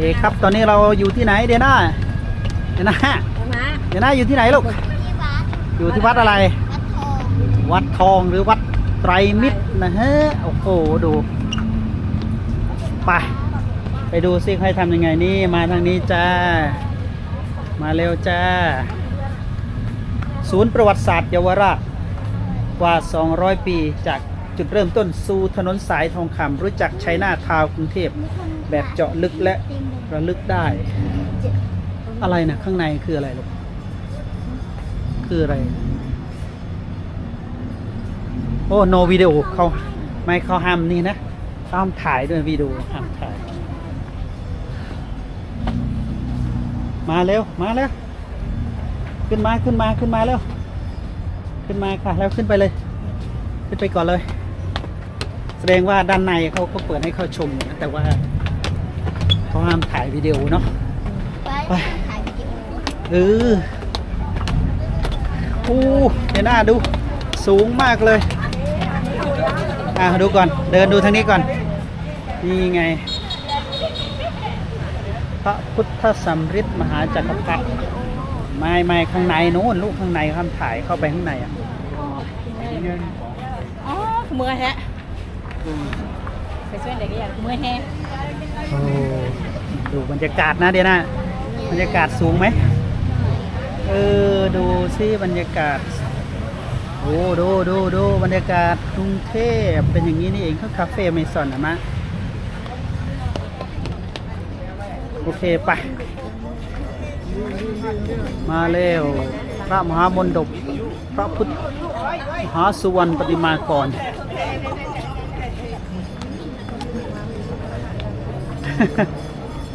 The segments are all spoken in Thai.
เคครับ ตอนนี้เราอยู่ที่ไหนเดียน่าเดียน่ามาเดียน่าอยู่ที่ไหนลูก อยู่ที่วัดอะไร วัดทองหรือวัดไตรมิตรนะฮะ โอ้โห ดู ไป ไปดูซิใครทำยังไงนี่ มาทางนี้จ้า มาเร็วจ้า ศูนย์ประวัติศาสตร์เยาวราช กว่า 200 ปีจากจุดเริ่มต้นสู่ถนนสายทองคำรู้จักชัยนาทาวน์กรุงเทพ แบบเจาะลึกและระลึกได้ อะไรนะข้างในคืออะไรลูกคืออะไร โอ้โนวิดีโอเขาไม่เขาห้ามนี่นะห้ามถ่ายด้วยวิดีโอห้ามถ่าย มาเร็ว มาแล้ว ขึ้นมาขึ้นมาขึ้นมาเร็วขึ้นมาค่ะแล้วขึ้นไปเลย ขึ้นไปก่อนเลย แสดงว่าด้านในเขาก็เปิดให้เข้าชมนะแต่ว่า เขาห้ามถ่ายวิดีโอเนาะ ไป ถ่ายวิดีโอเอออู้เดี๋ยวหน้าดู สูงมากเลย อะดูก่อน เดินดูทางนี้ก่อน นี่ไง พระพุทธสัมฤทธิ์มหาจักรพรรดิไม่ไม่ข้างในนู้นลูกข้างในห้ามถ่ายเข้าไปข้างในอะอ๋อขมือแฮะไปช่วยเด็กอย่างขมือแฮะโอ้ ดูบรรยากาศนะเดี๋ยวนะบรรยากาศสูงไหมเออดูสิบรรยากาศโอ้ดูดูดูบรรยากาศกรุงเทพเป็นอย่างนี้นี่เองเขาคาเฟ่เมซอนนะมะโอเคไปมาเร็วพระมหามนดบพระพุทธมหาสุวรรณปฏิมากร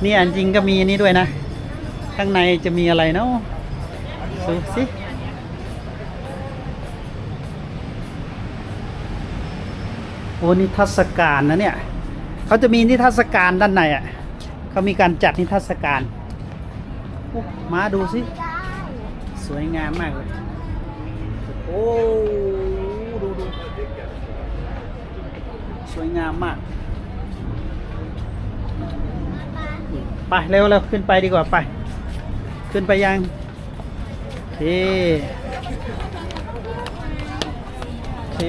นี่ยจริงก็มีนนี้ด้วยนะ ข้างในจะมีอะไรเนาะดูสิโอ้นิทรรศการนะเนี่ยเขาจะมีนิทรรศการด้านในอะเขามีการจัดนิทรรศการมาดูสิ สวยงามมากเลย โอ้ดูดูสวยงามมาก ไปเร็วเร็วขึ้นไปดีกว่าไป ขึ้นไปยังโอเคเค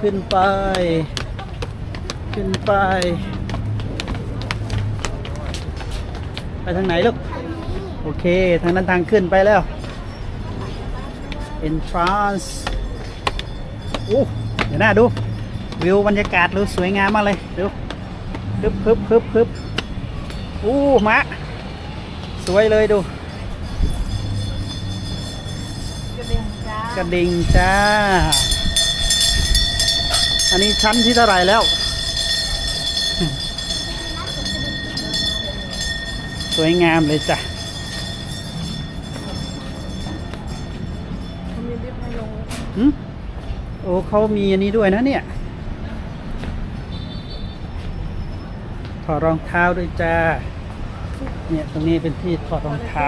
ขึ้นไป ขึ้นไป ไปทางไหนลูก โอเค ทางนั้นทางขึ้นไปแล้ว entrance โอ้เดี๋ยวหน้าดู วิวบรรยากาศดูสวยงามมากเลย ดูฮึบฮึบฮึบฮึบ อู้มะ สวยเลยดู กระเด็นจ้ากระดิ่งจ้า อันนี้ชั้นที่เท่าไหร่แล้ว สวยงามเลยจ้ะมีลิฟต์ให้ลงหึโอ้เขามีอันนี้ด้วยนะเนี่ยถอดรองเท้าด้วยจ้า เนี่ยตรงนี้เป็นที่ถอดรองเท้า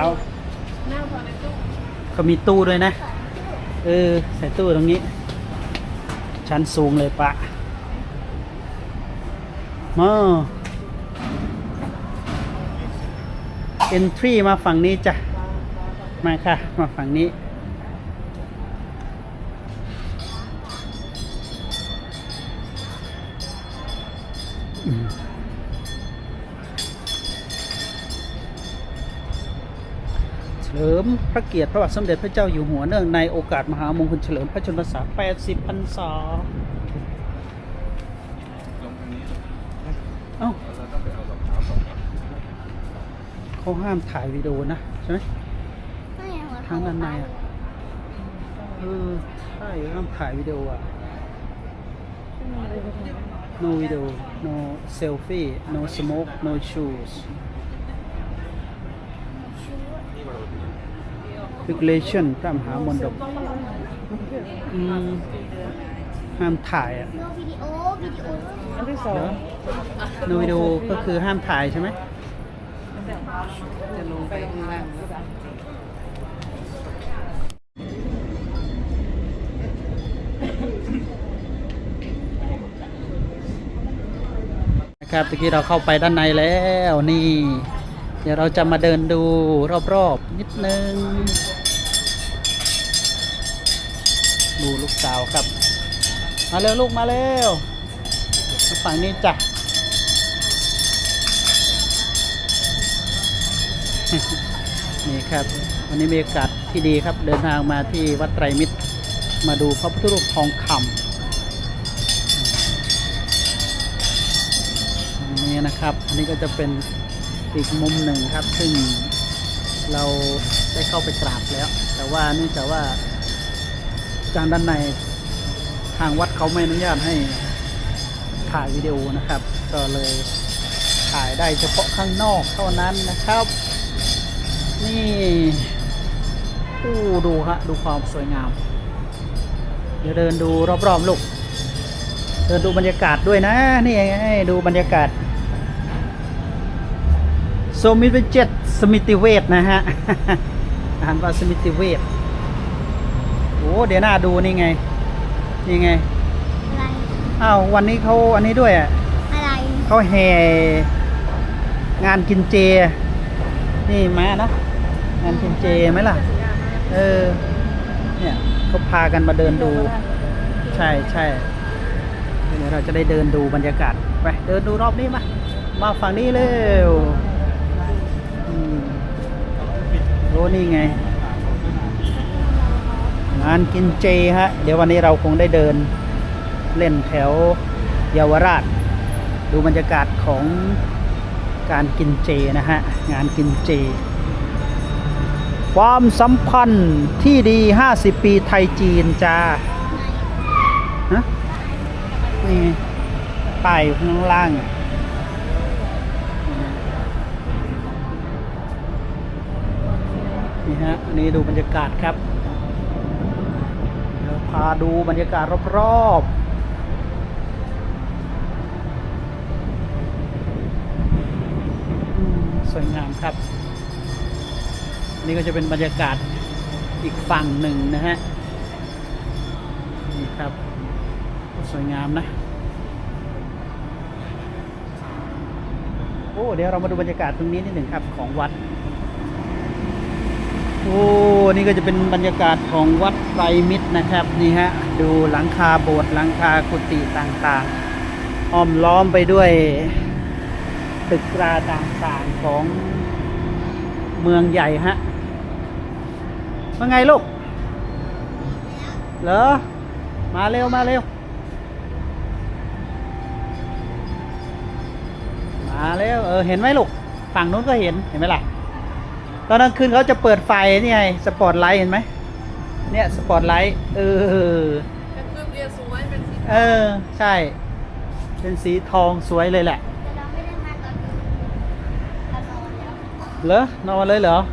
เขามีตู้ด้วยนะ เออ ใส่ตู้ตรงนี้ ชั้นสูงเลยปะมาเอนทรีมาฝั่งนี้จ้ะ มาค่ะ มาฝั่งนี้เฉ ลิมพระเกียรติพระบาทสมเด็จพระเจ้าอยู่หัวเนื่องในโอกาสมหามงคลเฉลิมพระชนมพรรษา 80พรรษาเอ้าเขาห้ามถ่ายวิดีโอนะใช่ไหมทางด้านในอะเออใช่ห้ามถ่ายวิดีโออะ no video no selfie no smoke no shoes regulation พระมหามนดบอืมห้ามถ่ายอะโนวิดีโอวิดีโออันที่สองโนวิดีโอก็คือห้ามถ่ายใช่ไหมจะลงไปข้างล่างนะครับตะกี้เราเข้าไปด้านในแล้วนี่ ดี๋ยวเราจะมาเดินดูรอบๆนิดนึง ดูลูกสาวครับ มาเร็วลูกมาเร็วฝั่งนี้จ้ะนี่ครับ วันนี้มีโอกาสที่ดีครับ เดินทางมาที่วัดไตรมิตร มาดูพระพุทธรูปทองคำนนี้นะครับ อันนี้ก็จะเป็น อีกมุมหนึ่งครับ ซึ่งเราได้เข้าไปกราบแล้ว แต่ว่าเนื่องจากว่าการด้านในทางวัดเขาไม่อนุญาตให้ถ่ายวิดีโอนะครับ ก็เลยถ่ายได้เฉพาะข้างนอกเท่านั้นนะครับ นี่อู้ดูฮะดูความสวยงาม เดี๋ยวเดินดูรอบๆลูกเดินดูบรรยากาศด้วยนะ นี่ให้ดูบรรยากาศ โซมิตรเจ็ดสมิติเวชนะฮะอ่านว่าสมิติเวชโอ้เดี๋ยวหน้าดูนี่ไง นี่ไงอะไรอ้าววันนี้เขาอันนี้ด้วยอะอะไรเขาแห่งานกินเจ นี่มานะงานกินเจไหมล่ะ เออ เนี่ยเขาพากันมาเดินดู ใช่ใช่เดี๋ยวเราจะได้เดินดูบรรยากาศ ไปเดินดูรอบนี้มา มาฝั่งนี้เร็วอืม โอ้นี่ไง งานกินเจฮะ เดี๋ยววันนี้เราคงได้เดินเล่นแถวเยาวราช ดูบรรยากาศของการกินเจนะฮะ งานกินเจ ความสัมพันธ์ที่ดี 50 ปีไทยจีนจ้าฮะนี่ป้ายอยู่ข้างล่างอะ ฮะอันนี่ดูบรรยากาศครับเดี๋ยวพาดูบรรยากาศรอบๆสวยงามครับ นี่ก็จะเป็นบรรยากาศอีกฝั่งหนึ่งนะฮะ นี่ครับ สวยงามนะ โอ้ เดี๋ยวเรามาดูบรรยากาศตรงนี้นิดหนึ่งครับของวัด โอ้นี่ก็จะเป็นบรรยากาศของวัดไตรมิตรนะครับนี่ฮะดูหลังคาโบสถ์หลังคากุฏิต่างๆอ้อมล้อมไปด้วยตึกราต่างๆของเมืองใหญ่ฮะว่าไงลูก เหรอ มาเร็ว มาเร็ว มาเร็ว เออ เห็นไหมลูก ฝั่งนู้นก็เห็น เห็นไหมล่ะ ตอนกลางคืนเขาจะเปิดไฟนี่ไงสปอตไลท์เห็นไหมเนี่ยสปอตไลท์เออเป็นคือเรียสวยเป็นสีเออใช่ เป็นสีทองสวยเลยแหละเรอนอนแล้วเหรอนอนเลย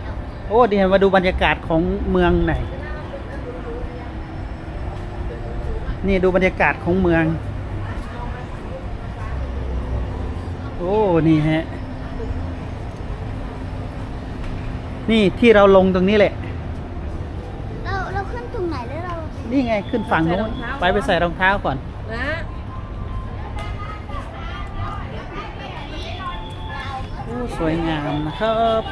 เหรอ โอ้ดีมาดูบรรยากาศของเมืองหน่อยนี่ดูบรรยากาศของเมือง โอ้ นี่ฮะ นี่ที่เราลงตรงนี้แหละ เราเราขึ้นตรงไหนแล้วเรานี่ไงขึ้นฝั่งนู้นไปไปใส่รองเท้าก่อน นะโอ้สวยงามนะครับ